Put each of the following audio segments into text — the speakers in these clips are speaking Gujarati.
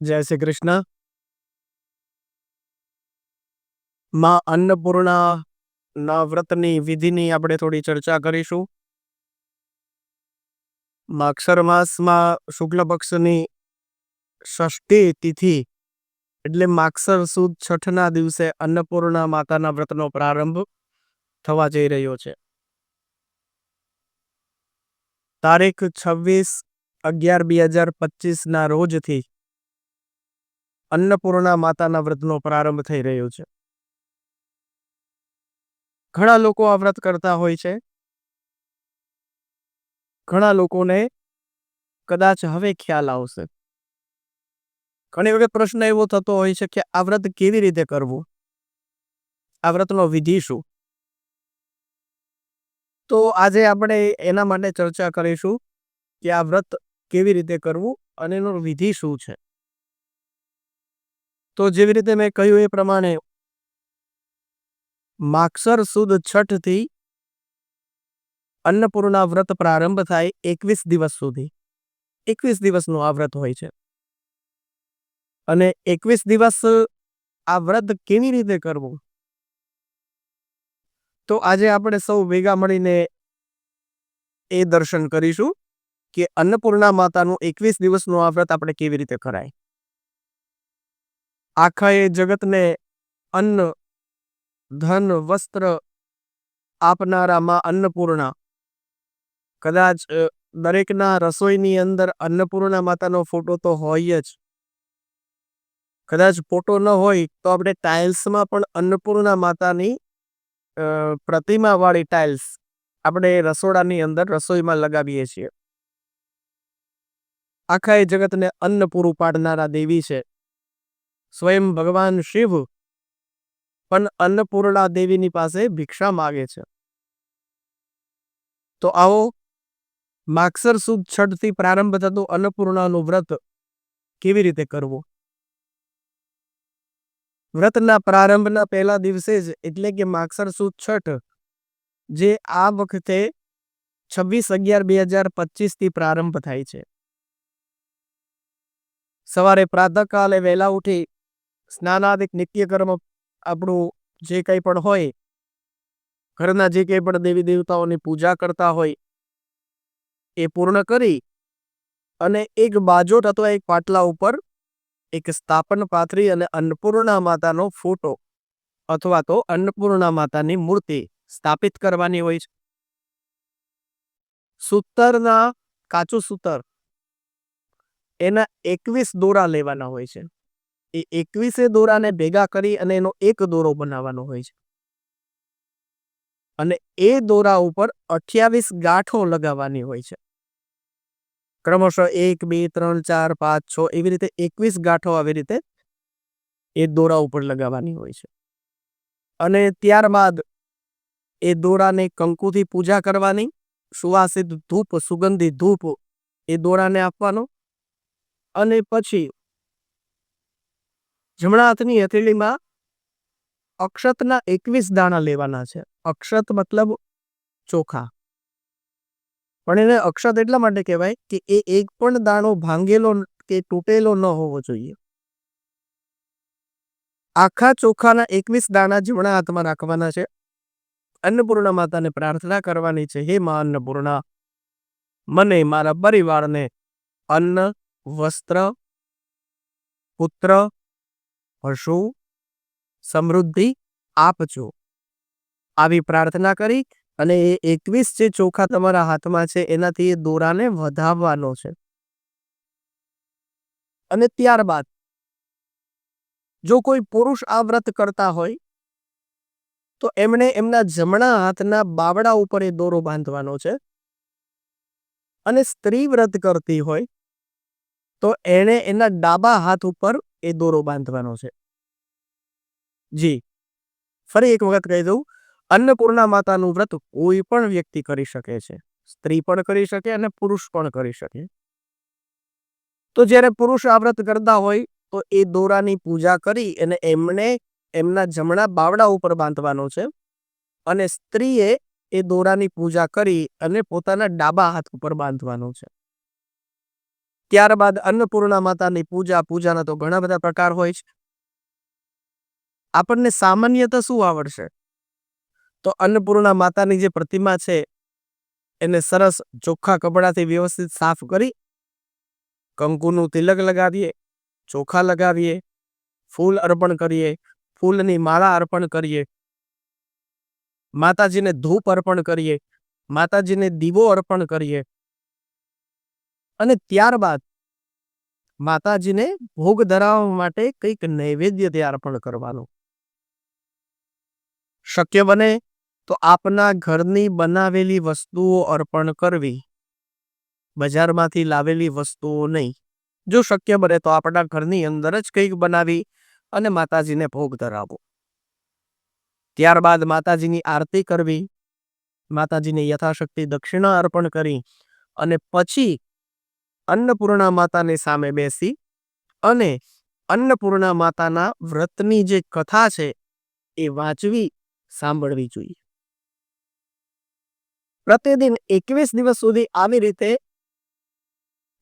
જય શ્રી કૃષ્ણ. માં અન્નપૂર્ણા ના વ્રતની વિધિની આપણે થોડી ચર્ચા કરીશું. માક્ષર માસમાં શુક્લ પક્ષની ષષ્ઠી તિથિ એટલે માક્ષર સુદ છઠના દિવસે અન્નપૂર્ણા માતાના વ્રતનો પ્રારંભ થવા જઈ રહ્યો છે. તારીખ છવ્વીસ અગિયાર બે હજાર પચીસના રોજથી અન્નપૂર્ણા માતાના વ્રતનો પ્રારંભ થઈ રહ્યો છે. ઘણા લોકો આ વ્રત કરતા હોય છે. ઘણા લોકોને કદાચ હવે ખ્યાલ આવશે. ઘણી વખત પ્રશ્ન એવો થતો હોય છે કે આ વ્રત કેવી રીતે કરવું? આ વ્રતનો વિધિ શું? તો આજે આપણે એના માટે ચર્ચા કરીશું કે આ વ્રત કેવી રીતે કરવું અને એનો વિધિ શું છે. તો જેવી રીતે મેં કહ્યું એ પ્રમાણે માક્ષર સુદ છઠથી અન્નપૂર્ણા વ્રત પ્રારંભ થાય એકવીસ દિવસ સુધી. એકવીસ દિવસનું આ વ્રત હોય છે. અને એકવીસ દિવસ આ વ્રત કેવી રીતે કરવું? તો આજે આપણે સૌ ભેગા મળીને એ દર્શન કરીશું કે અન્નપૂર્ણા માતાનું એકવીસ દિવસનું આ વ્રત આપણે કેવી રીતે કરાય. આખા એ જગતને અન્ન, ધન, વસ્ત્ર આપનારા માં અન્નપૂર્ણા. કદાચ દરેકના રસોઈની અંદર અન્નપૂર્ણા માતાનો ફોટો તો હોય જ. કદાચ ફોટો ન હોય તો આપણે ટાઇલ્સમાં પણ અન્નપૂર્ણા માતાની પ્રતિમા વાળી ટાઇલ્સ આપણે રસોડાની અંદર રસોઈમાં લગાવીએ છીએ. આખા એ જગતને અન્ન પૂરું પાડનારા દેવી છે. સ્વયં ભગવાન શિવ પણ અન્નપૂર્ણા દેવીની પાસે ભિક્ષા માગે છે. તો આવો માક્ષર સુદ છઠથી પ્રારંભ થતું અન્નપૂર્ણાનું વ્રત કેવી રીતે કરવું? વ્રતના પ્રારંભના પહેલા દિવસે જ, એટલે કે માક્ષર સુદ છઠ, જે આ વખતે છવ્વીસ અગિયાર બે હજાર પચીસથી પ્રારંભ થાય છે. સવારે પ્રાતઃકાલે વહેલા ઉઠી સ્નાનાદિક નિત્યકર્મ આપણું જે કંઈ પણ હોય, ઘરના જે કંઈ પણ દેવી દેવતાઓની પૂજા કરતા હોય, એ પૂર્ણ કરી અને એક બાજોટ અથવા એક પાટલા ઉપર એક સ્થાપન પાથરી અને અન્નપૂર્ણા માતાનો ફોટો અથવા તો અન્નપૂર્ણા માતાની મૂર્તિ સ્થાપિત કરવાની હોય છે. સૂતરના કાચું સૂતર એના એકવીસ દોરા લેવાના હોય છે. એ એકવીસે દોરાને ભેગા કરી અને એનો એક દોરો બનાવવાનો હોય છે. અને એ દોરા ઉપર અઠ્યાવીસ ગાંઠો લગાવવાની હોય છે. ક્રમશઃ એક, બે, ત્રણ, ચાર, પાંચ, છ એવી રીતે એકવીસ ગાંઠો આવી રીતે એ દોરા ઉપર લગાવવાની હોય છે. અને ત્યારબાદ એ દોરાને કંકુથી પૂજા કરવાની, સુવાસિત ધૂપ સુગંધિત ધૂપ એ દોરાને આપવાનો અને પછી જમણા હાથની હથેળીમાં અક્ષતના એકવીસ દાણા લેવાના છે. અક્ષત મતલબ ચોખા. પણ એને અક્ષત એટલા માટે કહેવાય કે એ એક પણ દાણો ભાંગેલો કે તૂટેલો ન હોવો જોઈએ. આખા ચોખાના એકવીસ દાણા જમણા હાથમાં રાખવાના છે. અન્નપૂર્ણા માતાને પ્રાર્થના કરવાની છે, હે મા અન્નપૂર્ણા, મને મારા પરિવારને અન્ન, વસ્ત્ર, પુત્ર પશુ સમૃદ્ધિ આપજો. આવી પ્રાર્થના કરી અને એ એકવીસ જે ચોખા તમારા હાથમાં છે, એનાથી એ દોરાને વધાવવાનો છે. અને ત્યારબાદ, જો કોઈ પુરુષ આ વ્રત કરતા હોય, તો એમણે એમના જમણા હાથના બાવડા ઉપર એ દોરો બાંધવાનો છે. અને સ્ત્રી વ્રત કરતી હોય, તો એણે એના ડાબા હાથ ઉપર એ દોરો બાંધવાનો છે. જી. ફરી એક વખત કહી દઉં, અન્નપૂર્ણા માતાનું વ્રત કોઈ પણ વ્યક્તિ કરી શકે છે. સ્ત્રી પણ કરી શકે અને પુરુષ પણ કરી શકે. તો જ્યારે પુરુષ આ વ્રત કરતા હોય, તો એ દોરાની પૂજા કરી અને એમણે એમના જમણા બાવડા ઉપર બાંધવાનો છે અને સ્ત્રીએ એ દોરાની પૂજા કરી અને પોતાના ડાબા હાથ ઉપર બાંધવાનો છે. ત્યારબાદ અન્નપૂર્ણા માતાની પૂજા, પૂજાના તો ઘણા બધા પ્રકાર હોય છે. આપણને સામાન્યત શું આવડશે? તો અન્નપૂર્ણા માતાની જે પ્રતિમા છે, એને સરસ ચોખ્ખા કપડાથી વ્યવસ્થિત સાફ કરી, કંકુનું તિલક લગાવીએ, ચોખા લગાવીએ, ફૂલ અર્પણ કરીએ, ફૂલની માળા અર્પણ કરીએ, માતાજીને ધૂપ અર્પણ કરીએ, માતાજીને દીવો અર્પણ કરીએ અને ત્યારબાદ માતાજીને ભોગ ધરાવવા માટે કંઈક નૈવેદ્ય તે અર્પણ કરવાનું. શક્ય બને તો આપના ઘરની બનાવેલી વસ્તુઓ અર્પણ કરવી. બજારમાંથી લાવેલી વસ્તુઓ નહીં. જો શક્ય બને તો આપણા ઘરની અંદર જ કંઈક બનાવી અને માતાજીને ભોગ ધરાવો. ત્યારબાદ માતાજીની આરતી કરવી. માતાજીને યથાશક્તિ દક્ષિણા અર્પણ કરી અને પછી અન્નપૂર્ણા માતાની સામે બેસી અને અન્નપૂર્ણા માતાના વ્રતની જે કથા છે એ વાંચવી સાંભળવી જોઈએ. પ્રતિદિન એકવીસ દિવસ સુધી આવી રીતે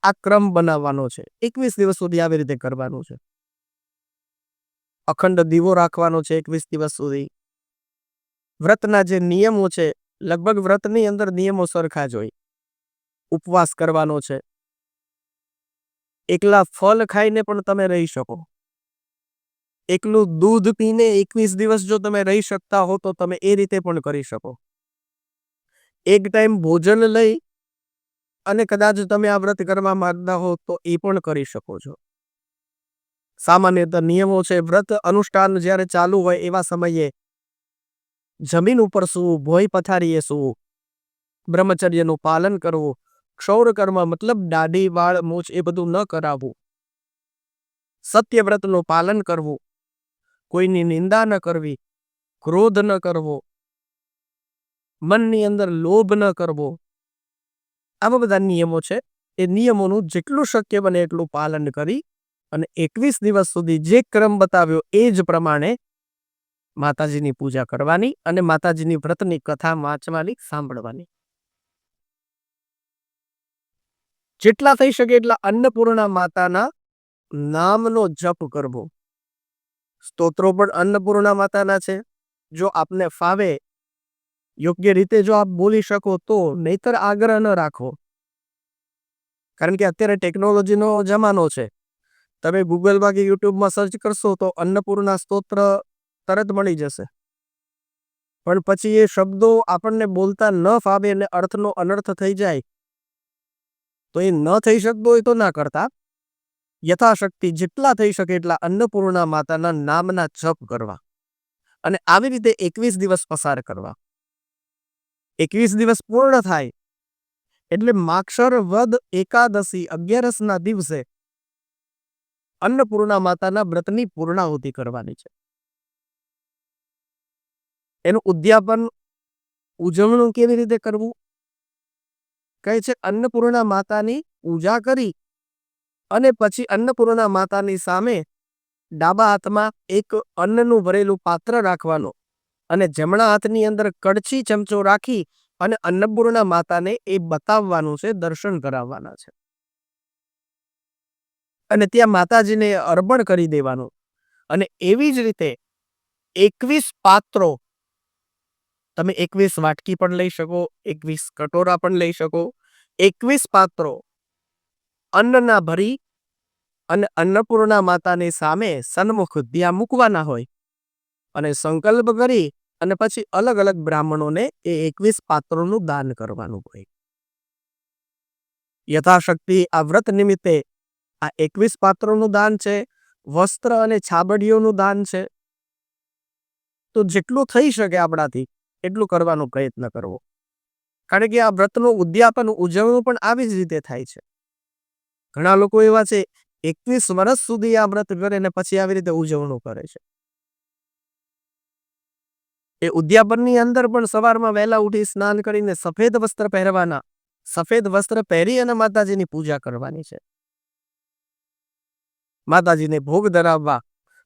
આ ક્રમ બનાવવાનો છે. એકવીસ દિવસ સુધી આવી રીતે કરવાનું છે. અખંડ દીવો રાખવાનો છે એકવીસ દિવસ સુધી. વ્રતના જે નિયમો છે, લગભગ વ્રતની અંદર નિયમો સરખા જ હોય. ઉપવાસ કરવાનો છે. એકલા ફળ ખાઈને પણ તમે રહી શકો. એકલું દૂધ પીને એકવીસ દિવસ જો તમે રહી શકતા હો તો તમે એ રીતે પણ કરી શકો. એક ટાઈમ ભોજન લઈ અને કદાચ તમે આ વ્રત કરવા માંગતા હો તો એ પણ કરી શકો છો. સામાન્યતઃ નિયમો છે, વ્રત અનુષ્ઠાન જ્યારે ચાલુ હોય એવા સમયે જમીન ઉપર સૂવું, ભોય પથારીએ સૂવું, બ્રહ્મચર્યનું પાલન કરવું ક્ષૌર કર્મ મતલબ દાઢી, વાળ, મૂછ એ બધું ન કરાવવું. સત્યવ્રતનું પાલન કરવું. કોઈની નિંદા ન કરવી. ક્રોધ ન કરવો. મનની અંદર લોભ ન કરવો. આવા બધા નિયમો છે. એ નિયમોનું જેટલું શક્ય બને એટલું પાલન કરી અને એકવીસ દિવસ સુધી જે ક્રમ બતાવ્યો એ જ પ્રમાણે માતાજીની પૂજા કરવાની અને માતાજીની વ્રતની કથા વાંચવાની, સાંભળવાની. જેટલા થઈ શકે એટલા અન્નપૂર્ણા માતાના નામનો જપ કરવો. સ્તોત્રો પણ અન્નપૂર્ણા માતાના છે. જો આપને ફાવે, યોગ્ય રીતે જો આપ બોલી શકો તો નહીતર આગ્રહ ન રાખો. કારણ કે અત્યારે ટેકનોલોજીનો જમાનો છે. તમે ગૂગલમાં કે યુટ્યુબમાં સર્ચ કરશો તો અન્નપૂર્ણા સ્તોત્ર તરત મળી જશે. પણ પછી એ શબ્દો આપણને બોલતા ન ફાવે અને અર્થનો અનર્થ થઈ જાય તો એ ન થઈ શકતો હોય તો ના કરતા. યથાશક્તિ જેટલા થઈ શકે એટલા અન્નપૂર્ણા માતાના નામના જપ કરવા અને આવી રીતે એકવીસ દિવસ પસાર કરવા. એકવીસ દિવસ પૂર્ણ થાય એટલે માક્ષર વદ એકાદશી અગિયારસના દિવસે અન્નપૂર્ણા માતાના વ્રતની પૂર્ણાહુતિ કરવાની છે. એનું ઉદ્યાપન ઉજવણું કેવી રીતે કરવું? કહે છે, અન્નપૂર્ણા માતાની પૂજા કરી અને પછી અન્નપૂર્ણા માતાની સામે ડાબા હાથમાં એક અન્નનું ભરેલું પાત્ર રાખવાનું અને જમણા હાથની અંદર કડછી ચમચો રાખી અને અન્નપૂર્ણા માતાને એ બતાવવાનું છે, દર્શન કરાવવાના છે. અને ત્યાં માતાજીને અર્પણ કરી દેવાનું. અને એવી જ રીતે એકવીસ પાત્રો તમે એકવીસ વાટકી પણ લઈ શકો, એકવીસ કટોરા પણ લઈ શકો, એકવીસ પાત્રો અન્નના ભરી અને અન્નપૂર્ણા માતાની સામે સન્મુખ ત્યાં મૂકવાના હોય. અને સંકલ્પ કરી અને પછી અલગ અલગ બ્રાહ્મણોને એ એકવીસ પાત્રોનું દાન કરવાનું હોય. યથાશક્તિ આ વ્રત નિમિત્તે આ એકવીસ પાત્રોનું દાન છે, વસ્ત્ર અને છાબડીઓનું દાન છે. તો જેટલું થઈ શકે આપણાથી એટલું કરવાનો પ્રયત્ન કરવો. કારણ કે આ વ્રતનું ઉદ્યાપન, ઉજવણું પણ આવી જ રીતે થાય છે. ઘણા લોકો એવા છે, એકવીસ વર્ષ સુધી આ વ્રત કરે ને પછી આવી રીતે ઉજવણું કરે છે. એ ઉદ્યાપનની અંદર પણ સવારમાં વહેલા ઉઠી સ્નાન કરીને સફેદ વસ્ત્ર પહેરવાના, સફેદ વસ્ત્ર પહેરી અને માતાજીની પૂજા કરવાની છે. માતાજીને ભોગ ધરાવવા,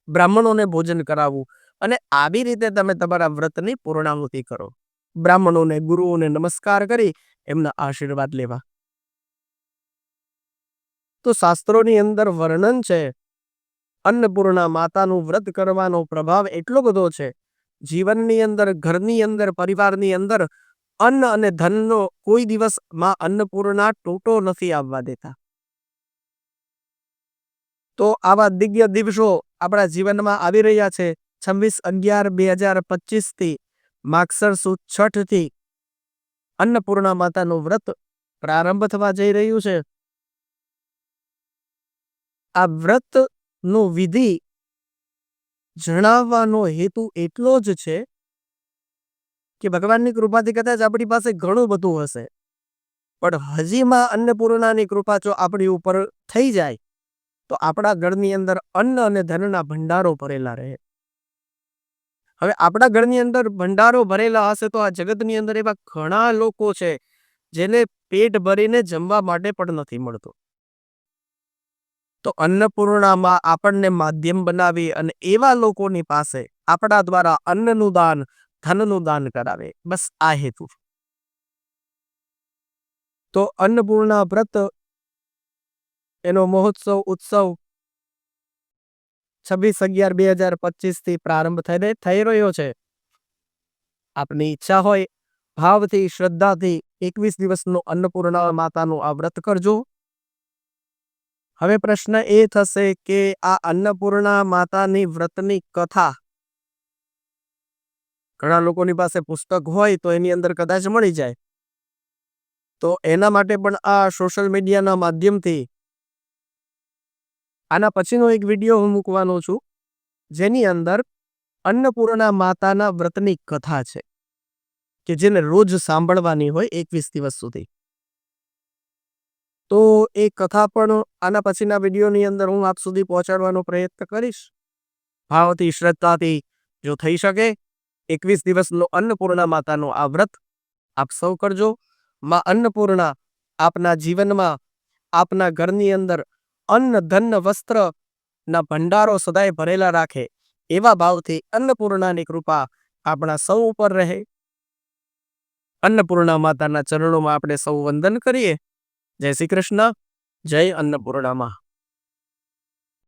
બ્રાહ્મણોને ભોજન કરાવવું અને આવી રીતે તમે તમારા વ્રતની પૂર્ણાહુતિ કરો. બ્રાહ્મણોને, ગુરુઓને નમસ્કાર કરી એમના આશીર્વાદ લેવા. તો શાસ્ત્રોની અંદર વર્ણન છે, અન્નપૂર્ણા માતાનું વ્રત કરવાનો પ્રભાવ એટલો બધો છે, જીવનની અંદર, ઘરની અંદર, પરિવારની અંદર અન્ન અને ધનનો કોઈ દિવસમાં અન્નપૂર્ણા ટોટો નથી આવવા દેતા. તો આવા દિવ્ય દિવસો આપણા જીવનમાં આવી રહ્યા છે છવ્વીસ અગિયાર બે હજાર પચીસથી માગસર સુદ છઠથી અન્નપૂર્ણા માતાનું વ્રત પ્રારંભ થવા જઈ રહ્યું છે. આ વ્રત નો વિધિ જણાવવાનો હેતુ એટલો જ છે કે ભગવાનની કૃપાથી કદાચ આપણી પાસે ઘણું બધું હશે, પણ હજીમાં અન્નપૂર્ણાની કૃપા જો આપણી ઉપર થઈ જાય, તો આપણા ઘરની અંદર અન્ન અને ધનના ભંડારો ભરેલા રહે. હવે આપણા ઘરની અંદર ભંડારો ભરેલા હશે તો આ જગતની અંદર એવા ઘણા લોકો છે, જેને પેટ ભરીને જમવા માટે પણ નથી મળતું. તો અન્નપૂર્ણામાં આપણને માધ્યમ બનાવી અને એવા લોકોની પાસે આપણા દ્વારા અન્નનું દાન, ધનનું દાન કરાવે. બસ આ હેતુ. તો અન્નપૂર્ણા વ્રત, એનો મહોત્સવ, ઉત્સવ છવ્વીસ અગિયાર બે હજાર પચીસથી પ્રારંભ થઈને થઈ રહ્યો છે. આપની ઈચ્છા હોય, ભાવથી, શ્રદ્ધાથી એકવીસ દિવસનું અન્નપૂર્ણા માતાનું આ વ્રત કરજો. હવે પ્રશ્ન એ થશે કે આ અન્નપૂર્ણા માતાની વ્રતની કથા ઘણા લોકોની પાસે પુસ્તક હોય તો એની અંદર કદાચ મળી જાય. તો એના માટે પણ આ સોશિયલ મીડિયાના માધ્યમથી આના પછીનો એક વીડિયો હું મૂકવાનો છું, જેની અંદર અન્નપૂર્ણા માતાના વ્રતની કથા છે, કે જેને રોજ સાંભળવાની હોય એકવીસ દિવસ સુધી. તો એ કથા પણ આના પછીના વિડીયોની અંદર હું આપ સુધી પહોંચાડવાનો પ્રયત્ન કરીશ. ભાવથી, શ્રદ્ધાથી, જો થઈ શકે, એકવીસ દિવસનો અન્નપૂર્ણા માતાનો આ વ્રત આપ સૌ કરજો. માં અન્નપૂર્ણા આપના જીવનમાં, આપના ઘરની અંદર અન્ન ધન વસ્ત્રના ભંડારો સદાય ભરેલા રાખે, એવા ભાવથી અન્નપૂર્ણાની કૃપા આપણા સૌ ઉપર રહે. અન્નપૂર્ણા માતાના ચરણોમાં આપણે સૌ વંદન કરીએ. જય શ્રી કૃષ્ણ. જય અન્નપૂર્ણામાં.